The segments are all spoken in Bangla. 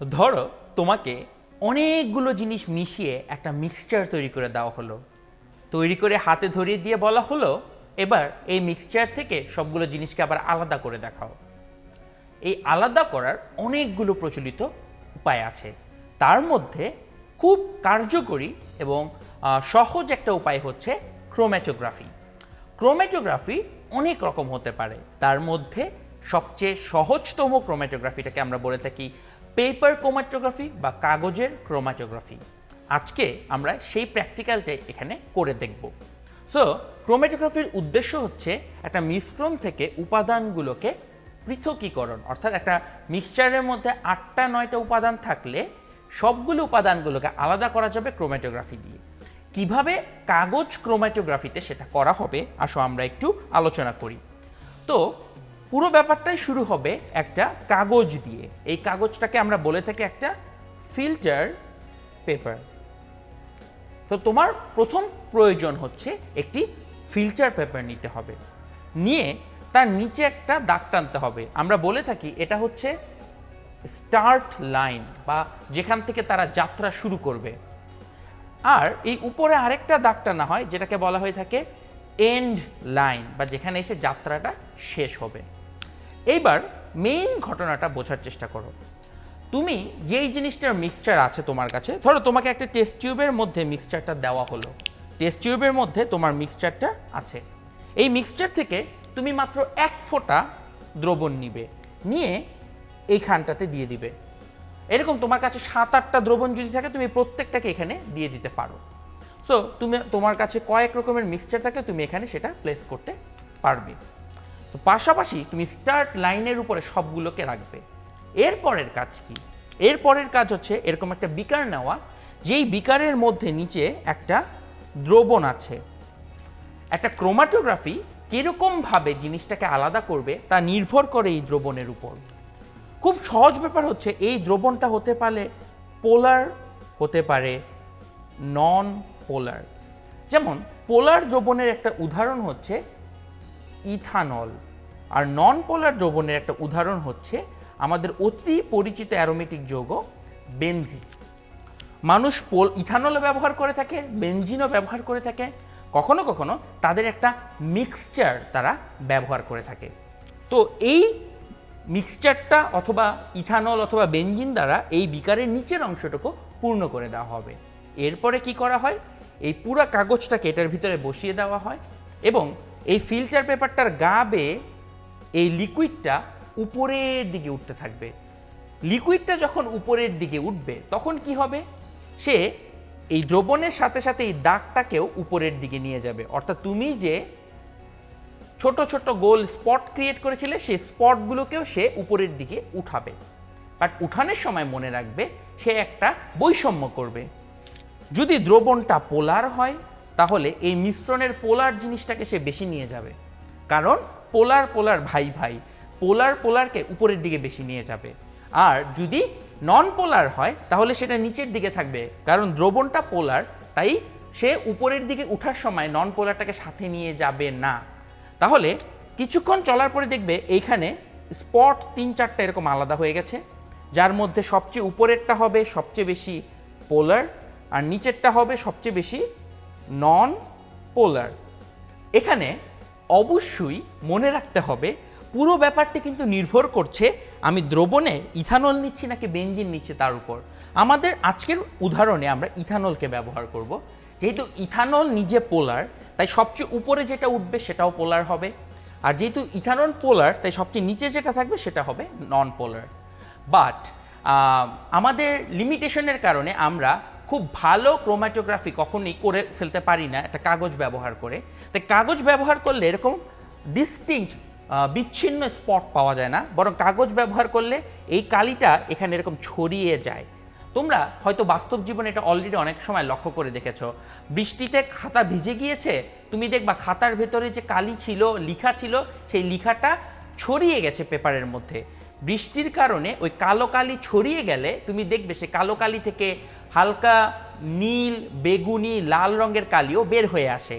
ধরো, তোমাকে অনেকগুলো জিনিস মিশিয়ে একটা মিক্সচার তৈরি করে দেওয়া হলো। তৈরি করে হাতে ধরিয়ে দিয়ে বলা হলো, এবার এই মিক্সচার থেকে সবগুলো জিনিসকে আবার আলাদা করে দেখাও। এই আলাদা করার অনেকগুলো প্রচলিত উপায় আছে। তার মধ্যে খুব কার্যকরী এবং সহজ একটা উপায় হচ্ছে ক্রোম্যাটোগ্রাফি ক্রোম্যাটোগ্রাফি অনেক রকম হতে পারে। তার মধ্যে সবচেয়ে সহজতম ক্রোম্যাটোগ্রাফিটাকে আমরা বলে থাকি পেপার ক্রোমাটোগ্রাফি বা কাগজের ক্রোমাটোগ্রাফি। আজকে আমরা সেই প্র্যাকটিক্যালটা এখানে করে দেখব। সো ক্রোম্যাটোগ্রাফির উদ্দেশ্য হচ্ছে একটা মিশ্রণ থেকে উপাদানগুলোকে পৃথকীকরণ। অর্থাৎ একটা মিক্সচারের মধ্যে আটটা, নয়টা উপাদান থাকলে সবগুলো উপাদানগুলোকে আলাদা করা যাবে ক্রোম্যাটোগ্রাফি দিয়ে। কীভাবে কাগজ ক্রোম্যাটোগ্রাফিতে সেটা করা হবে, আসো আমরা একটু আলোচনা করি। তো পুরো ব্যাপারটাই শুরু হবে একটা কাগজ দিয়ে। এই কাগজটাকে আমরা বলে থাকি একটা ফিল্টার পেপার তো তোমার প্রথম প্রয়োজন হচ্ছে একটি ফিল্টার পেপার নিতে হবে। নিয়ে তার নিচে একটা দাগ টানতে হবে। আমরা বলে থাকি এটা হচ্ছে স্টার্ট লাইন বা যেখান থেকে তারা যাত্রা শুরু করবে। আর এই উপরে আরেকটা দাগ টানা হয় যেটাকে বলা হয়ে থাকে এন্ড লাইন বা যেখানে এসে যাত্রাটা শেষ হবে। এইবার মেইন ঘটনাটা বোঝার চেষ্টা করো। তুমি যেই জিনিসটার মিক্সচার আছে তোমার কাছে, ধরো তোমাকে একটা টেস্ট টিউবের মধ্যে মিক্সচারটা দেওয়া হলো। টেস্ট টিউবের মধ্যে তোমার মিক্সচারটা আছে। এই মিক্সচার থেকে তুমি মাত্র এক ফোঁটা দ্রবণ নিবে, নিয়ে এইখানটাতে দিয়ে দিবে। এরকম তোমার কাছে সাত আটটা দ্রবণ যদি থাকে, তুমি প্রত্যেকটাকে এখানে দিয়ে দিতে পারো। সো তুমি, তোমার কাছে কয়েক রকমের মিক্সচার থাকলে তুমি এখানে সেটা প্লেস করতে পারবে। তো পাশাপাশি তুমি স্টার্ট লাইনের উপরে সবগুলোকে রাখবে। এরপরের কাজ কি? এরপরের কাজ হচ্ছে এরকম একটা বিকার নেওয়া, যেই বিকারের মধ্যে নিচে একটা দ্রবণ আছে। একটা ক্রোমাটোগ্রাফি কীরকমভাবে জিনিসটাকে আলাদা করবে তা নির্ভর করে এই দ্রবণের উপর। খুব সহজ ব্যাপার হচ্ছে এই দ্রবণটা হতে পারে পোলার, হতে পারে নন পোলার যেমন, পোলার দ্রবণের একটা উদাহরণ হচ্ছে ইথানল। আর নন পোলার দ্রবণের একটা উদাহরণ হচ্ছে আমাদের অতি পরিচিত অ্যারোমেটিক যৌগ বেনজিন মানুষ পোল ইথানলও ব্যবহার করে থাকে বেনজিনও ব্যবহার করে থাকে। কখনো কখনো তাদের একটা মিক্সচার তারা ব্যবহার করে থাকে। তো এই মিক্সচারটা অথবা ইথানল অথবা বেঞ্জিন দ্বারা এই বিকারের নিচের অংশটুকু পূর্ণ করে দেওয়া হবে। এরপরে কি করা হয়? এই পুরো কাগজটাকে এটার ভিতরে বসিয়ে দেওয়া হয় এবং এই ফিল্টার পেপারটার গা বেয়ে এই লিকুইডটা উপরের দিকে উঠতে থাকবে। লিকুইডটা যখন উপরের দিকে উঠবে, তখন কি হবে? সে এই দ্রবণের সাথে সাথে এই দাগটাকেও উপরের দিকে নিয়ে যাবে। অর্থাৎ তুমি যে ছোট ছোট গোল স্পট ক্রিয়েট করেছিলে, সেই স্পটগুলোকেও সে উপরের দিকে উঠাবে। বাট উঠানের সময় মনে রাখবে, সে একটা বৈষম্য করবে। যদি দ্রবণটা পোলার হয়, তাহলে এই মিশ্রণের পোলার জিনিসটাকে সে বেশি নিয়ে যাবে। কারণ পোলার পোলার ভাই ভাই, পোলার পোলারকে উপরের দিকে বেশি নিয়ে যাবে। আর যদি নন পোলার হয়, তাহলে সেটা নিচের দিকে থাকবে। কারণ দ্রবণটা পোলার তাই সে উপরের দিকে উঠার সময় নন পোলারটাকে সাথে নিয়ে যাবে না। তাহলে কিছুক্ষণ চলার পরে দেখবে এইখানে স্পট তিন চারটা এরকম আলাদা হয়ে গেছে, যার মধ্যে সবচেয়ে উপরেরটা হবে সবচেয়ে বেশি পোলার আর নিচেরটা হবে সবচেয়ে বেশি নন পোলার এখানে অবশ্যই মনে রাখতে হবে, পুরো ব্যাপারটি কিন্তু নির্ভর করছে আমি দ্রবণে ইথানল নিচ্ছি নাকি বেঞ্জিন নিচ্ছি তার উপর। আমাদের আজকের উদাহরণে আমরা ইথানলকে ব্যবহার করব। যেহেতু ইথানল নিজে পোলার, তাই সবচেয়ে উপরে যেটা উঠবে সেটাও পোলার হবে। আর যেহেতু ইথানল পোলার, তাই সবচেয়ে নিচে যেটা থাকবে সেটা হবে নন পোলার। বাট আমাদের লিমিটেশনের কারণে আমরা খুব ভালো ক্রোম্যাটোগ্রাফি কখনই করে ফেলতে পারি না, একটা কাগজ ব্যবহার করে। তাই কাগজ ব্যবহার করলে এরকম ডিস্টিংক্ট বিচ্ছিন্ন স্পট পাওয়া যায় না, বরং কাগজ ব্যবহার করলে এই কালিটা এখানে এরকম ছড়িয়ে যায়। তোমরা হয়তো বাস্তব জীবনে এটা অলরেডি অনেক সময় লক্ষ্য করে দেখেছ। বৃষ্টিতে খাতা ভিজে গিয়েছে, তুমি দেখবা খাতার ভেতরে যে কালি ছিল, লিখা ছিল, সেই লিখাটা ছড়িয়ে গেছে পেপারের মধ্যে। বৃষ্টির কারণে ওই কালো কালি ছড়িয়ে গেলে তুমি দেখবে সে কালো কালি থেকে হালকা নীল, বেগুনি, লাল রঙের কালিও বের হয়ে আসে।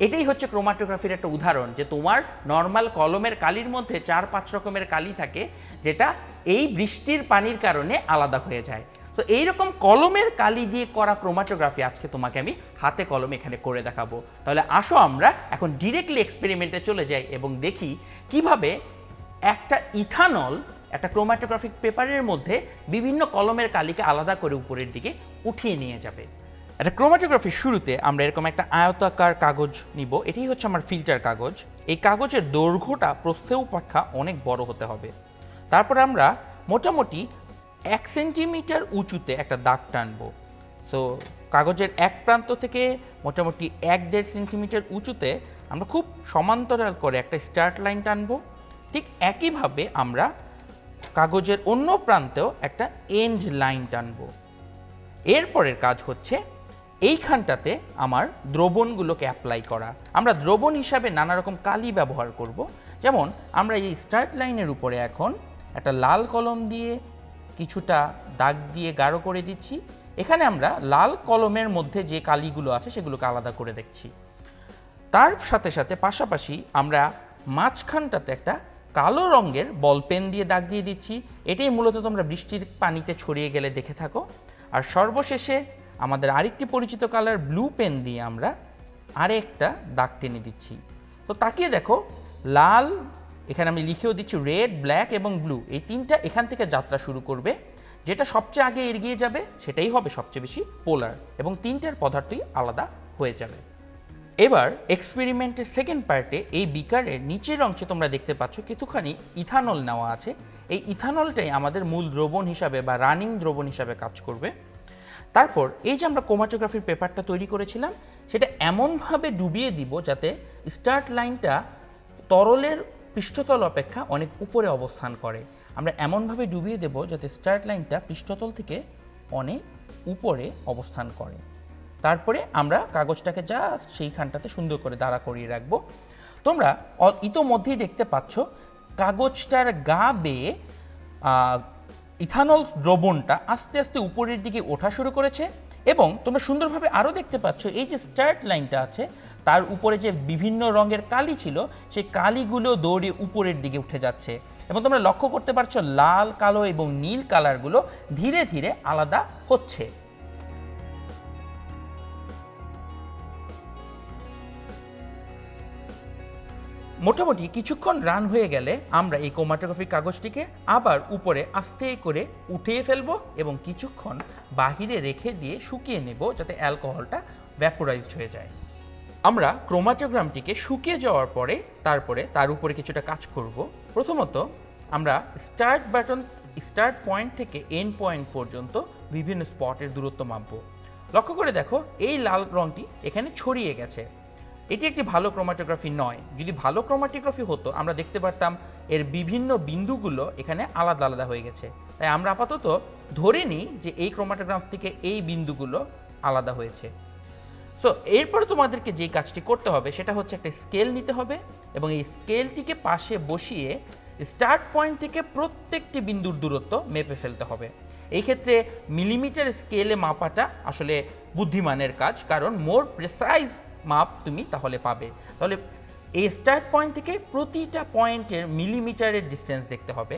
এটাই হচ্ছে ক্রোমাটোগ্রাফির একটা উদাহরণ যে তোমার নর্মাল কলমের কালির মধ্যে চার পাঁচ রকমের কালি থাকে যেটা এই বৃষ্টির পানির কারণে আলাদা হয়ে যায়। তো এইরকম কলমের কালি দিয়ে করা ক্রোমাটোগ্রাফি আজকে তোমাকে আমি হাতে কলম এখানে করে দেখাবো। তাহলে আসো আমরা এখন ডিরেক্টলি এক্সপেরিমেন্টে চলে যাই এবং দেখি কীভাবে একটা ইথানল, একটা ক্রোমাটোগ্রাফিক পেপারের মধ্যে বিভিন্ন কলমের কালিকে আলাদা করে উপরের দিকে উঠিয়ে নিয়ে যাবে। একটা ক্রোমাটোগ্রাফির শুরুতে আমরা এরকম একটা আয়তাকার কাগজ নিব। এটাই হচ্ছে আমার ফিল্টার কাগজ। এই কাগজের দৈর্ঘ্যটা প্রস্থেয় অপেক্ষা অনেক বড় হতে হবে। তারপর আমরা মোটামুটি এক সেন্টিমিটার উঁচুতে একটা দাগ টানবো। সো কাগজের এক প্রান্ত থেকে মোটামুটি এক দেড় সেন্টিমিটার উঁচুতে আমরা খুব সমান্তরাল করে একটা স্টার্ট লাইন টানবো। ঠিক একইভাবে আমরা কাগজের অন্য প্রান্তেও একটা এন্ড লাইন টানবো। এরপরের কাজ হচ্ছে এইখানটাতে আমার দ্রবণগুলোকে অ্যাপ্লাই করা। আমরা দ্রবণ হিসাবে নানা রকম কালি ব্যবহার করব। যেমন আমরা এই স্টার্ট লাইনের উপরে এখন একটা লাল কলম দিয়ে কিছুটা দাগ দিয়ে গাঢ় করে দিচ্ছি। এখানে আমরা লাল কলমের মধ্যে যে কালিগুলো আছে সেগুলোকে আলাদা করে দেখছি। তার সাথে সাথে পাশাপাশি আমরা মাঝখানটাতে একটা কালো রঙের বল পেন দিয়ে দাগ দিয়ে দিচ্ছি। এটাই মূলত তোমরা বৃষ্টির পানিতে ছড়িয়ে গেলে দেখে থাকো। আর সর্বশেষে আমাদের আরেকটি পরিচিত কালার ব্লু পেন দিয়ে আমরা আরেকটা দাগ টেনে দিচ্ছি। তো তাকিয়ে দেখো, লাল, এখানে আমি লিখেও দিচ্ছি রেড, ব্ল্যাক এবং ব্লু। এই তিনটা এখান থেকে যাত্রা শুরু করবে। যেটা সবচেয়ে আগে এগিয়ে যাবে, সেটাই হবে সবচেয়ে বেশি পোলার। এবং তিনটার পদার্থই আলাদা হয়ে যাবে। এবার এক্সপেরিমেন্টের সেকেন্ড পার্টে এই বিকারের নিচের অংশে তোমরা দেখতে পাচ্ছ কিছুখানি ইথানল নেওয়া আছে। এই ইথানলটাই আমাদের মূল দ্রবণ হিসাবে বা রানিং দ্রবণ হিসাবে কাজ করবে। তারপর এই যে আমরা কোমাটোগ্রাফির পেপারটা তৈরি করেছিলাম, সেটা এমনভাবে ডুবিয়ে দিব যাতে স্টার্ট লাইনটা তরলের পৃষ্ঠতল অপেক্ষা অনেক উপরে অবস্থান করে। আমরা এমনভাবে ডুবিয়ে দেব যাতে স্টার্ট লাইনটা পৃষ্ঠতল থেকে অনেক উপরে অবস্থান করে। তারপরে আমরা কাগজটাকে জাস্ট সেইখানটাতে সুন্দর করে দাঁড়া করিয়ে রাখব। তোমরা ইতোমধ্যেই দেখতে পাচ্ছ, কাগজটার গা বেয়ে ইথানল দ্রবণটা আস্তে আস্তে উপরের দিকে ওঠা শুরু করেছে এবং তোমরা সুন্দরভাবে আরও দেখতে পাচ্ছ, এই যে স্টার্ট লাইনটা আছে, তার উপরে যে বিভিন্ন রঙের কালি ছিল, সেই কালিগুলো দৌড়ে উপরের দিকে উঠে যাচ্ছে। এবং তোমরা লক্ষ্য করতে পারছ, লাল, কালো এবং নীল কালারগুলো ধীরে ধীরে আলাদা হচ্ছে। মোটামুটি কিছুক্ষণ রান হয়ে গেলে আমরা এই কোমাটোগ্রাফি কাগজটিকে আবার উপরে আস্তে করে উঠিয়ে ফেলব এবং কিছুক্ষণ বাহিরে রেখে দিয়ে শুকিয়ে নেব যাতে অ্যালকোহলটা ভ্যাপোরাইজড হয়ে যায়। আমরা ক্রোমাটোগ্রামটিকে শুকিয়ে যাওয়ার পরে তারপরে তার উপরে কিছুটা কাজ করব। প্রথমত আমরা স্টার্ট বাটন স্টার্ট পয়েন্ট থেকে এন্ড পয়েন্ট পর্যন্ত বিভিন্ন স্পটের দূরত্ব মাপবো। লক্ষ্য করে দেখো, এই লাল রংটি এখানে ছড়িয়ে গেছে। এটি একটি ভালো ক্রোমাটোগ্রাফি নয়। যদি ভালো ক্রোমাটোগ্রাফি হতো, আমরা দেখতে পারতাম এর বিভিন্ন বিন্দুগুলো এখানে আলাদা আলাদা হয়ে গেছে। তাই আমরা আপাতত ধরে নিই যে এই ক্রোমাটোগ্রাফ থেকে এই বিন্দুগুলো আলাদা হয়েছে। সো এরপরে তোমাদেরকে যে কাজটি করতে হবে, সেটা হচ্ছে একটা স্কেল নিতে হবে এবং এই স্কেলটিকে পাশে বসিয়ে স্টার্ট পয়েন্ট থেকে প্রত্যেকটি বিন্দুর দূরত্ব মেপে ফেলতে হবে। এই ক্ষেত্রে মিলিমিটার স্কেলে মাপাটা আসলে বুদ্ধিমানের কাজ, কারণ মোর প্রেসাইজ মাপ তুমি তাহলে পাবে। তাহলে এই স্টার্ট পয়েন্ট থেকে প্রতিটা পয়েন্টের মিলিমিটারের ডিস্টেন্স দেখতে হবে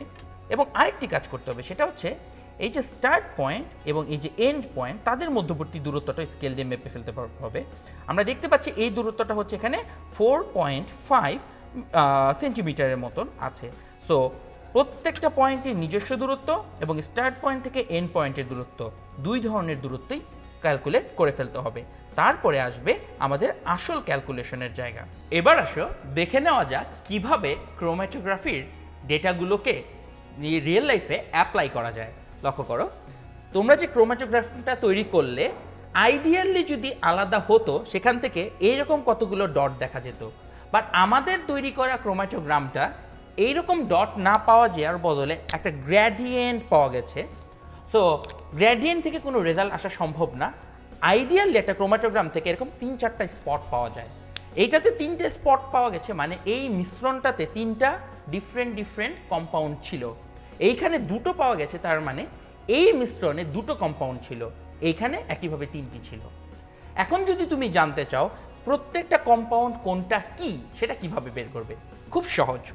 এবং আরেকটি কাজ করতে হবে, সেটা হচ্ছে এই যে স্টার্ট পয়েন্ট এবং এই যে এন্ড পয়েন্ট তাদের মধ্যবর্তী দূরত্বটা স্কেল দিয়ে মেপে ফেলতে হবে। আমরা দেখতে পাচ্ছি এই দূরত্বটা হচ্ছে এখানে ফোর পয়েন্ট ফাইভ সেন্টিমিটারের মতন আছে। সো প্রত্যেকটা পয়েন্টের নিজস্ব দূরত্ব এবং স্টার্ট পয়েন্ট থেকে এন্ড পয়েন্টের দূরত্ব, দুই ধরনের দূরত্বই ক্যালকুলেট করে ফেলতে হবে। তারপরে আসবে আমাদের আসল ক্যালকুলেশনের জায়গা। এবার আসো, দেখে নেওয়া যাক কীভাবে ক্রোম্যাটোগ্রাফির ডেটাগুলোকে রিয়েল লাইফে অ্যাপ্লাই করা যায়। লক্ষ্য করো, তোমরা যে ক্রোম্যাটোগ্রাফটা তৈরি করলে আইডিয়ালি যদি আলাদা হতো, সেখান থেকে এইরকম কতগুলো ডট দেখা যেত। বাট আমাদের তৈরি করা ক্রোম্যাটোগ্রামটা এইরকম ডট না পাওয়া যাওয়ার বদলে একটা গ্র্যাডিয়েন্ট পাওয়া গেছে। সো গ্র্যাডিয়েন্ট থেকে কোনো রেজাল্ট আসা সম্ভব না। আইডিয়ালি একটা ক্রোম্যাটোগ্রাম থেকে এরকম তিন চারটা স্পট পাওয়া যায়। এইটাতে তিনটে স্পট পাওয়া গেছে মানে এই মিশ্রণটাতে তিনটা ডিফারেন্ট ডিফারেন্ট কম্পাউন্ড ছিল। এইখানে দুটো পাওয়া গেছে, তার মানে এই মিশ্রণে দুটো কম্পাউন্ড ছিল। এইখানে একইভাবে তিনটি ছিল। এখন যদি তুমি জানতে চাও, প্রত্যেকটা কম্পাউন্ড কোনটা কি, সেটা কীভাবে বের করবে? খুব সহজ।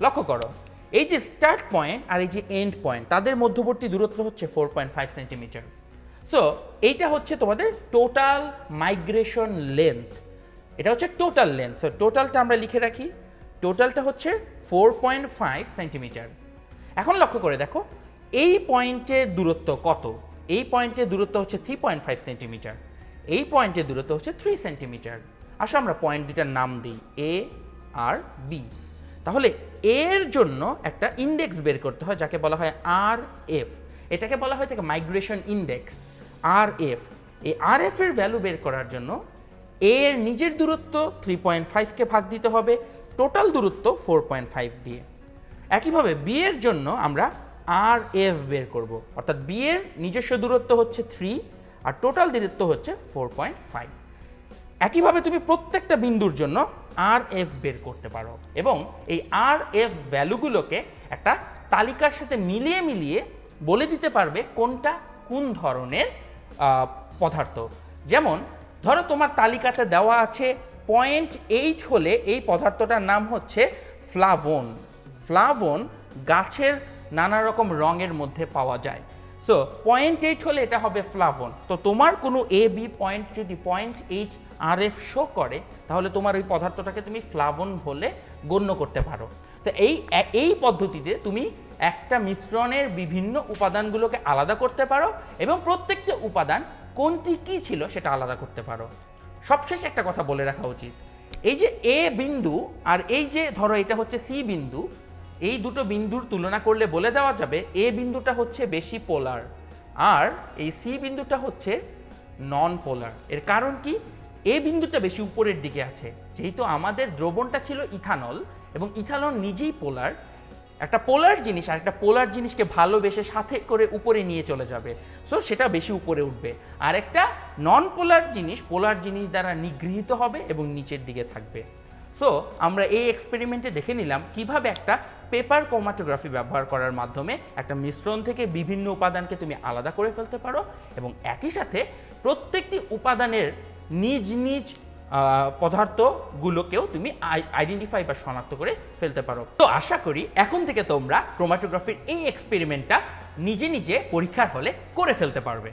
লক্ষ্য করো, এই যে স্টার্ট পয়েন্ট আর এই যে এন্ড পয়েন্ট তাদের মধ্যবর্তী দূরত্ব হচ্ছে four point five centimetre so এইটা হচ্ছে তোমাদের টোটাল মাইগ্রেশন লেন্থ এটা হচ্ছে টোটাল লেন্থ সো টোটালটা আমরা লিখে রাখি। টোটালটা হচ্ছে ফোর পয়েন্ট ফাইভ সেন্টিমিটার এখন লক্ষ্য করে দেখো, এই পয়েন্টের দূরত্ব কত? এই পয়েন্টের দূরত্ব হচ্ছে থ্রি পয়েন্ট ফাইভ সেন্টিমিটার এই পয়েন্টের দূরত্ব হচ্ছে থ্রি সেন্টিমিটার আসো আমরা পয়েন্ট দুটার নাম দিই এ আর বি তাহলে এর জন্য একটা ইন্ডেক্স বের করতে হয়, যাকে বলা হয় আর এফ এটাকে বলা হয় থেকে মাইগ্রেশন ইন্ডেক্স আর এফ এই আর এফ এর ভ্যালু বের করার জন্য এ এর নিজের দূরত্ব থ্রি পয়েন্ট ফাইভকে ভাগ দিতে হবে টোটাল দূরত্ব ফোর পয়েন্ট ফাইভ দিয়ে। একইভাবে বি এর জন্য আমরা আর এফ বের করব, অর্থাৎ বি এর নিজস্ব দূরত্ব হচ্ছে থ্রি আর টোটাল দূরত্ব হচ্ছে ফোর পয়েন্ট ফাইভ একইভাবে তুমি প্রত্যেকটা বিন্দুর জন্য আর এফ বের করতে পারো এবং এই আর এফ ভ্যালুগুলোকে একটা তালিকার সাথে মিলিয়ে মিলিয়ে বলে দিতে পারবে কোনটা কোন ধরনের পদার্থ। যেমন, ধরো তোমার তালিকাতে দেওয়া আছে পয়েন্ট এইট হলে এই পদার্থটার নাম হচ্ছে ফ্লাভোন। ফ্লাভোন গাছের নানা রকম রঙের মধ্যে পাওয়া যায়। সো পয়েন্ট এইট হলে এটা হবে ফ্লাভন। তো তোমার কোনো এ বি পয়েন্ট যদি পয়েন্ট এইট আর এফ শো করে, তাহলে তোমার ওই পদার্থটাকে তুমি ফ্লাভন বলে গণ্য করতে পারো। তো এই এই পদ্ধতিতে তুমি একটা মিশ্রণের বিভিন্ন উপাদানগুলোকে আলাদা করতে পারো এবং প্রত্যেকটা উপাদান কোনটি কি ছিল সেটা আলাদা করতে পারো। সবশেষ একটা কথা বলে রাখা উচিত। এই যে এ বিন্দু আর এই যে ধরো এটা হচ্ছে সি বিন্দু, এই দুটো বিন্দুর তুলনা করলে বলে দেওয়া যাবে এ বিন্দুটা হচ্ছে বেশি পোলার আর এই সি বিন্দুটা হচ্ছে নন পোলার। এর কারণ কি? এ বিন্দুটা বেশি উপরের দিকে আছে। যেহেতু আমাদের দ্রবণটা ছিল ইথানল এবং ইথানল নিজেই পোলার একটা পোলার জিনিস আর একটা পোলার জিনিসকে ভালোবেসে সাথে করে উপরে নিয়ে চলে যাবে। সো সেটা বেশি উপরে উঠবে। আর একটা নন পোলার জিনিস পোলার জিনিস দ্বারা নিগৃহীত হবে এবং নিচের দিকে থাকবে। সো আমরা এই এক্সপেরিমেন্টে দেখে নিলাম কীভাবে একটা পেপার ক্রোমাটোগ্রাফি ব্যবহার করার মাধ্যমে একটা মিশ্রণ থেকে বিভিন্ন উপাদানকে তুমি আলাদা করে ফেলতে পারো এবং একই সাথে প্রত্যেকটি উপাদানের নিজ নিজ পদার্থগুলোকেও তুমি আইডেন্টিফাই বা শনাক্ত করে ফেলতে পারো। তো আশা করি এখন থেকে তোমরা ক্রোমাটোগ্রাফির এই এক্সপেরিমেন্টটা নিজে নিজে পরীক্ষার হলে করে ফেলতে পারবে।